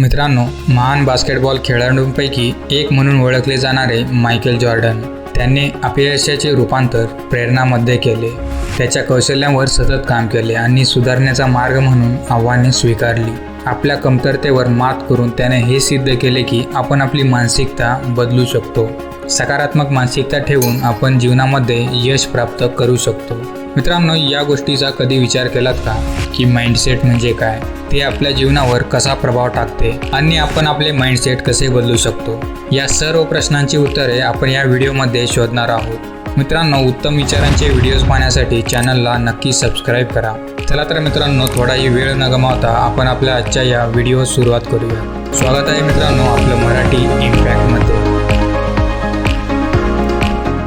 मित्रांनो महान बास्केटबॉल खेळाडूंपैकी एक म्हणून ओळखले जाणारे मायकेल जॉर्डन त्यांनी अपयशाचे रूपांतर प्रेरणामध्ये केले. त्याच्या कौशल्यांवर सतत काम केले आणि सुधारण्याचा मार्ग म्हणून आव्हाने स्वीकारली. आपल्या कमतरतेवर मात करून त्याने हे सिद्ध केले की आपण आपली मानसिकता बदलू शकतो. सकारात्मक मानसिकता ठेवून आपण जीवनामध्ये यश प्राप्त करू शकतो. मित्रांनो या गोष्टीचा कधी विचार केलात का? की माइंडसेट म्हणजे काय? ते आपल्या जीवनावर कसा प्रभाव टाकते? आणि आपण आपले माइंडसेट कसे बदलू शकतो? या सर्व प्रश्नांची उत्तरे आपण या व्हिडिओमध्ये शोधणार आहोत. मित्रांनो उत्तम विचारांचे व्हिडिओज पाहण्यासाठी चॅनलला नक्की सबस्क्राईब करा. चला तर मित्रांनो थोडाही वेळ न गमावता आपण आपल्या आजच्या या व्हिडिओ सुरुवात करूया. स्वागत आहे मित्रांनो आपलं मराठी इम्पॅक्टमध्ये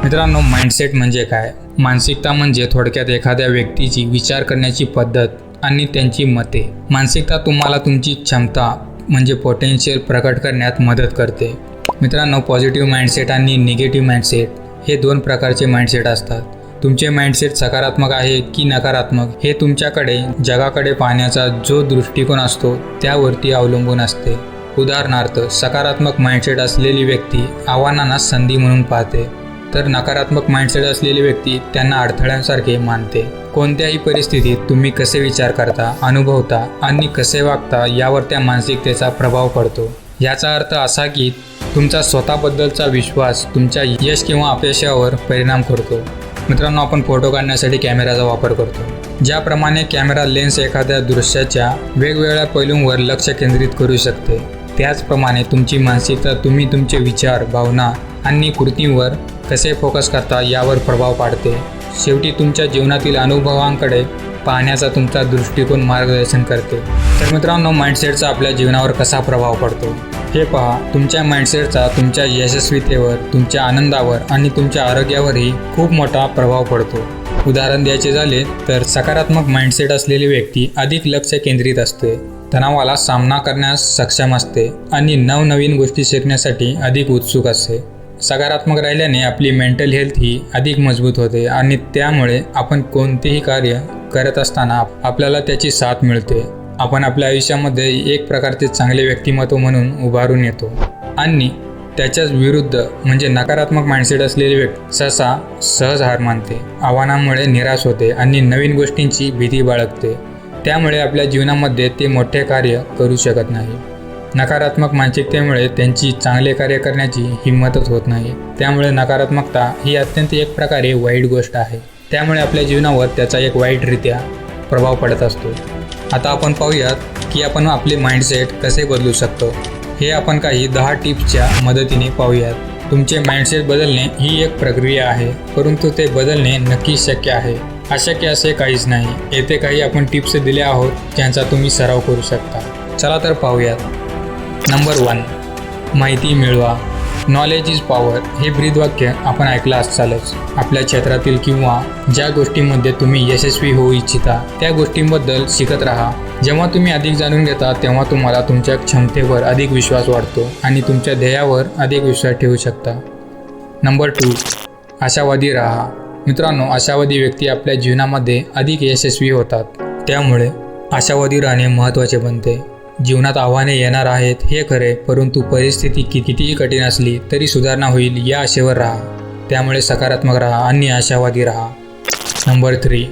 मित्रांनो माइंडसेट म्हणजे काय? मानसिकता म्हणजे थोडक्यात एखाद्या व्यक्तीची विचार करण्याची पद्धत आणि त्यांची मते. मानसिकता तुम्हाला तुमची क्षमता म्हणजे पोटेन्शियल प्रकट करण्यात मदत करते. मित्रांनो पॉझिटिव्ह माइंडसेट आणि निगेटिव्ह माइंडसेट हे दोन प्रकारचे माइंडसेट असतात. तुमचे माइंडसेट सकारात्मक आहे की नकारात्मक हे तुमच्याकडे जगाकडे पाहण्याचा जो दृष्टिकोन असतो त्यावरती अवलंबून असते. उदाहरणार्थ सकारात्मक माइंडसेट असलेली व्यक्ती आव्हानांना संधी म्हणून पाहते. तर नकारात्मक माइंडसेट असलेली व्यक्ती त्यांना अडथळ्यांसारखे मानते. कोणत्याही परिस्थितीत तुम्ही कसे विचार करता अनुभवता आणि कसे वागता यावर त्या मानसिकतेचा प्रभाव पडतो. याचा अर्थ असा की तुमचा स्वतःबद्दलचा विश्वास तुमच्या यश किंवा अपयशावर परिणाम करतो. मित्रांनो आपण फोटो काढण्यासाठी कॅमेराचा वापर करतो. ज्याप्रमाणे कॅमेरा लेन्स एखाद्या दृश्याच्या वेगवेगळ्या पैलूंवर लक्ष केंद्रित करू शकते. त्याचप्रमाणे तुमची मानसिकता तुम्ही तुमचे विचार भावना आणि कृतींवर कसे फोकस करता यावर प्रभाव पाडते. शेवटी तुमच्या जीवनातील अनुभवांकडे पाहण्याचा तुमचा दृष्टिकोन मार्गदर्शन करते. तर मित्रांनो माइंडसेटचा आपल्या जीवनावर कसा प्रभाव पडतो? हे पहा तुमच्या माइंडसेटचा तुमच्या यशस्वीतेवर तुमच्या आनंदावर आणि तुमच्या आरोग्यावरही खूप मोठा प्रभाव पडतो. उदाहरण द्यायचे झाले तर सकारात्मक माइंडसेट असलेली व्यक्ती अधिक लक्ष केंद्रित असते. तणावाला सामना करण्यास सक्षम असते आणि नवनवीन गोष्टी शिकण्यासाठी अधिक उत्सुक असते. सकारात्मक राहिल्याने आपली मेंटल हेल्थ ही अधिक मजबूत होते आणि त्यामुळे आपण कोणतेही कार्य करत असताना आपल्याला त्याची साथ मिळते. आपण आपल्या आयुष्यामध्ये एक प्रकारचे चांगले व्यक्तिमत्व म्हणून उभारून येतो. आणि त्याच्याच विरुद्ध म्हणजे नकारात्मक माइंडसेट असलेली व्यक्ती सहसा सहज हार मानते. आव्हानामुळे निराश होते आणि नवीन गोष्टींची भीती बाळगते. त्यामुळे आपल्या जीवनामध्ये ते मोठे कार्य करू शकत नाही. नकारात्मक मानसिकतेमुळे त्यांची चांगले कार्य करण्याची हिंमतच होत नाही. त्यामुळे नकारात्मकता ही अत्यंत एक प्रकारे वाईट गोष्ट आहे. त्यामुळे आपल्या जीवनावर त्याचा एक वाईटरित्या प्रभाव पडत असतो. आता आपण पाहूयात की आपण आपले माइंडसेट कसे बदलू शकतो. हे आपण काही दहा टिप्सच्या मदतीने पाहूयात. तुमचे माइंडसेट बदलणे ही एक प्रक्रिया आहे परंतु ते बदलणे नक्कीच शक्य आहे. अशक्य असे काहीच नाही. येथे काही आपण टिप्स दिले आहोत ज्यांचा तुम्ही सराव करू शकता. चला तर पाहूयात. नंबर वन माहिती मिळवा. नॉलेज इज पॉवर हे ब्रीदवाक्य आपण ऐकलं असालच. आपल्या क्षेत्रातील किंवा ज्या गोष्टींमध्ये तुम्ही यशस्वी होऊ इच्छिता त्या गोष्टींबद्दल शिकत राहा. जेव्हा तुम्ही अधिक जाणून घेता तेव्हा तुम्हाला तुमच्या क्षमतेवर अधिक विश्वास वाढतो आणि तुमच्या ध्येयावर अधिक विश्वास ठेवू शकता. नंबर टू आशावादी राहा. मित्रांनो आशावादी व्यक्ती आपल्या जीवनामध्ये अधिक यशस्वी होतात. त्यामुळे आशावादी राहणे महत्त्वाचे बनते. जीवनात आव्हाने येणार आहेत हे खरे परंतु परिस्थिती कि कितीही कठीण असली तरी सुधारणा होईल या आशेवर राहा. त्यामुळे सकारात्मक राहा आणि आशावादी राहा. Number three.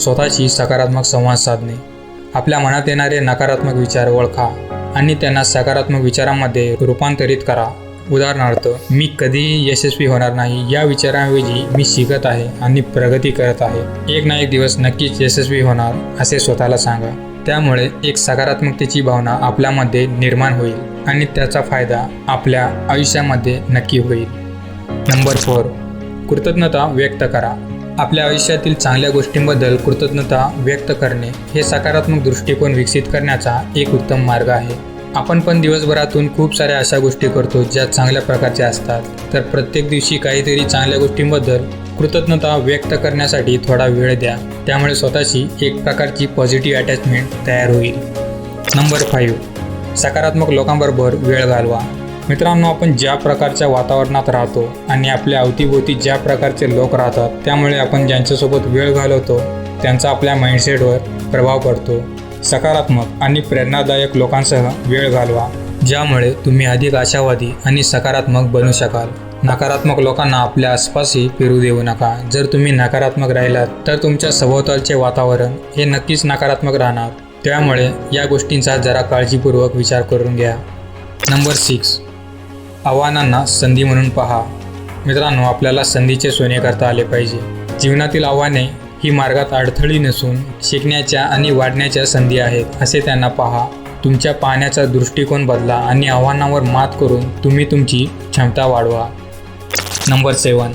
स्वतःशी सकारात्मक संवाद साधणे. आपल्या मनात येणारे नकारात्मक विचार ओळखा आणि त्यांना सकारात्मक विचारांमध्ये रूपांतरित करा. उदाहरणार्थ मी कधीही यशस्वी होणार नाही या विचारांऐवजी मी शिकत आहे आणि प्रगती करत आहे. एक ना एक दिवस नक्कीच यशस्वी होणार असे स्वतःला सांगा. त्यामुळे एक सकारात्मकतेची भावना आपल्यामध्ये निर्माण होईल आणि त्याचा फायदा आपल्या आयुष्यामध्ये नक्की होईल. नंबर फोर कृतज्ञता व्यक्त करा. आपल्या आयुष्यातील चांगल्या गोष्टींबद्दल कृतज्ञता व्यक्त करणे हे सकारात्मक दृष्टिकोन विकसित करण्याचा एक उत्तम मार्ग आहे. आपण पण दिवसभरातून खूप साऱ्या अशा गोष्टी करतो ज्या चांगल्या प्रकारच्या असतात. तर प्रत्येक दिवशी काहीतरी चांगल्या गोष्टींबद्दल कृतज्ञता व्यक्त करण्यासाठी थोडा वेळ द्या. त्यामुळे स्वतःशी एक प्रकारची पॉझिटिव्ह अटॅचमेंट तयार होईल. नंबर फाईव्ह सकारात्मक लोकांबरोबर वेळ घालवा. मित्रांनो आपण ज्या प्रकारच्या वातावरणात राहतो आणि आपल्या अवतीभोवती ज्या प्रकारचे लोक राहतात त्यामुळे आपण ज्यांच्यासोबत वेळ घालवतो त्यांचा आपल्या माइंडसेटवर प्रभाव पडतो. सकारात्मक आणि प्रेरणादायक लोकांसह वेळ घालवा ज्यामुळे तुम्ही अधिक आशावादी आणि सकारात्मक बनू शकाल. नकारात्मक लोकांना आपल्या आसपासही फिरू देऊ नका. जर तुम्ही नकारात्मक राहिलात तर तुमच्या सभोवतालचे वातावरण हे नक्कीच नकारात्मक राहणार. त्यामुळे या गोष्टींचा जरा काळजीपूर्वक विचार करून घ्या. Number six. आव्हानांना संधी म्हणून पहा. मित्रांनो आपल्याला संधीचे सोने करता आले पाहिजे. जीवनातील आव्हाने ही मार्गात अडथळी नसून शिकण्याच्या आणि वाढण्याच्या संधी आहेत असे त्यांना पहा. तुमच्या पाहण्याचा दृष्टिकोन बदला आणि आव्हानांवर मात करून तुम्ही तुमची क्षमता वाढवा. Number seven.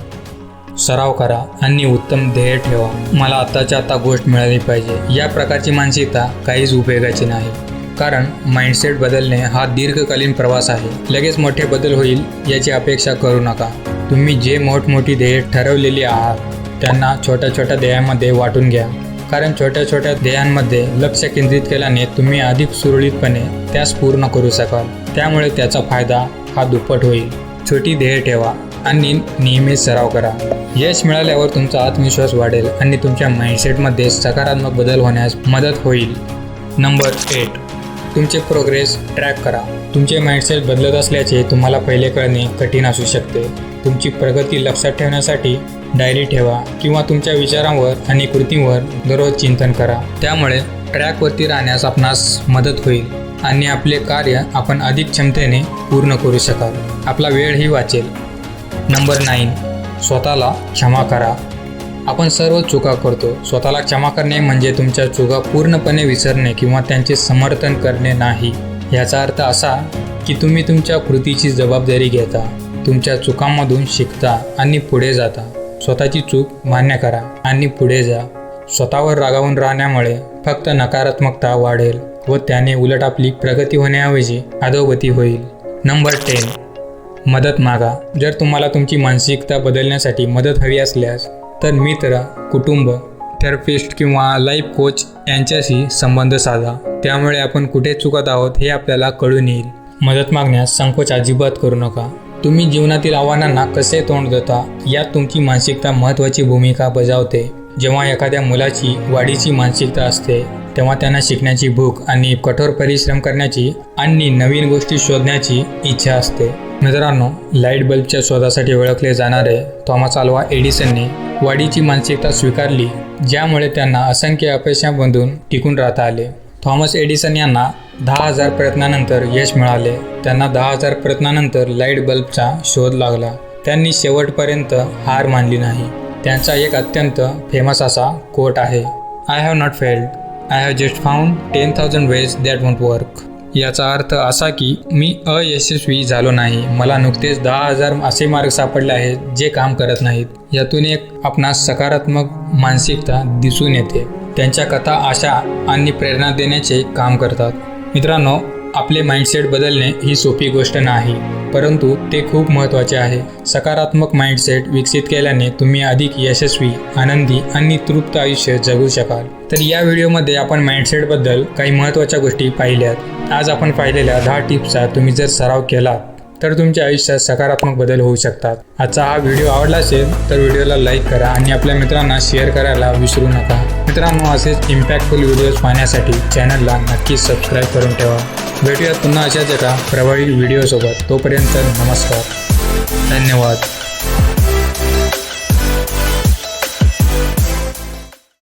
सराव करा आणि उत्तम ध्येय ठेवा. मला आत्ताच्या आता गोष्ट मिळाली पाहिजे. या प्रकारची मानसिकता काहीच उपयोगाची नाही. कारण माइंडसेट बदलणे हा दीर्घकालीन प्रवास आहे. लगेच मोठे बदल होईल याची अपेक्षा करू नका. तुम्ही जे मोठमोठी ध्येय ठरवलेली आहात त्यांना छोट्या छोट्या ध्येयामध्ये वाटून घ्या. कारण छोट्या छोट्या ध्येयांमध्ये लक्ष केंद्रित केल्याने तुम्ही अधिक सुरळीतपणे त्यास पूर्ण करू शकाल. त्यामुळे त्याचा फायदा हा दुप्पट होईल. छोटी ध्येय ठेवा. आणि नियमित सराव करा. यश मिळाल्यावर तुमचा आत्मविश्वास वाढेल आणि तुमच्या माइंडसेटमध्ये सकारात्मक बदल होण्यास मदत होईल. नंबर एट तुमचे प्रोग्रेस ट्रॅक करा. तुमचे माइंडसेट बदलत असल्याचे तुम्हाला पहिले कळणे कठीण असू शकते. तुमची प्रगती लक्षात ठेवण्यासाठी डायरी ठेवा किंवा तुमच्या विचारांवर आणि कृतींवर दररोज चिंतन करा. त्यामुळे ट्रॅकवरती राहण्यास आपणास मदत होईल आणि आपले कार्य आपण अधिक क्षमतेने पूर्ण करू शकाल. आपला वेळही वाचेल. Number nine. स्वतःला क्षमा करा. आपण सर्व चुका करतो. स्वतःला क्षमा करणे म्हणजे तुमच्या चुका पूर्णपणे विसरणे किंवा त्यांचे समर्थन करणे नाही. याचा अर्थ असा की तुम्ही तुमच्या कृतीची जबाबदारी घेता तुमच्या चुकांमधून शिकता आणि पुढे जाता. स्वतःची चूक मान्य करा आणि पुढे जा. स्वतःवर रागावून राहण्यामुळे फक्त नकारात्मकता वाढेल व त्याने उलट आपली प्रगती होण्याऐवजी अधोगती होईल. Number ten. मदत मागा. जर तुम्हाला तुमची मानसिकता बदलण्यासाठी मदत हवी असल्यास तर मित्र कुटुंब थेरपिस्ट किंवा लाईफ कोच यांच्याशी संबंध साधा. त्यामुळे आपण कुठे चुकत आहोत हे आपल्याला कळून येईल. मदत मागण्यास संकोच अजिबात करू नका. तुम्ही जीवनातील आव्हानांना कसे तोंड देता यात तुमची मानसिकता महत्त्वाची भूमिका बजावते. जेव्हा एखाद्या मुलाची वाढीची मानसिकता असते तेव्हा त्यांना शिकण्याची भूक आणि कठोर परिश्रम करण्याची आणि नवीन गोष्टी शोधण्याची इच्छा असते. मित्रांनो लाइट बल्बच्या शोधासाठी ओळखले जाणारे थॉमस आल्वा एडिसनने वाढीची मानसिकता स्वीकारली ज्यामुळे त्यांना असंख्य अपयशांमधून टिकून राहता आले. थॉमस एडिसन यांना दहा हजार प्रयत्नानंतर यश मिळाले. त्यांना दहा हजार प्रयत्नानंतर लाइट बल्बचा शोध लागला. त्यांनी शेवटपर्यंत हार मानली नाही. त्यांचा एक अत्यंत फेमस असा कोट आहे I have not failed I have just found ten thousand ways that won't work याचा अर्थ असा की मी अयशस्वी झालो नाही. मला नुकतेच दहा हजार असे मार्ग सापडले आहेत जे काम करत नाहीत. यातून एक आपणास सकारात्मक मानसिकता दिसून येते. त्यांच्या कथा आशा आणि प्रेरणा देण्याचे काम करतात. मित्रांनो आपले माइंडसेट बदलणे ही सोपी गोष्ट नाही परंतु ते खूप महत्त्वाचे आहे. सकारात्मक माइंडसेट विकसित केल्याने तुम्ही अधिक यशस्वी आनंदी आणि तृप्त आयुष्य जगू शकाल. तर या व्हिडिओमध्ये आपण माइंडसेटबद्दल काही महत्त्वाच्या गोष्टी पाहिल्यात. आज आपण पाहिलेल्या दहा टिप्सचा तुम्ही जर सराव केला तर तुमच्या आयुष्यात सकारात्मक बदल होऊ शकतात. आजचा हा व्हिडिओ आवडला असेल तर व्हिडिओला लाईक करा आणि आपल्या मित्रांना शेअर करायला विसरू नका. मित्रांनो असेच इम्पॅक्टफुल व्हिडिओज पाहण्यासाठी चॅनलला नक्की सबस्क्राईब करून ठेवा. भेटूयात पुन्हा अशाच एका प्रभावी व्हिडिओसोबत तोपर्यंत नमस्कार. धन्यवाद.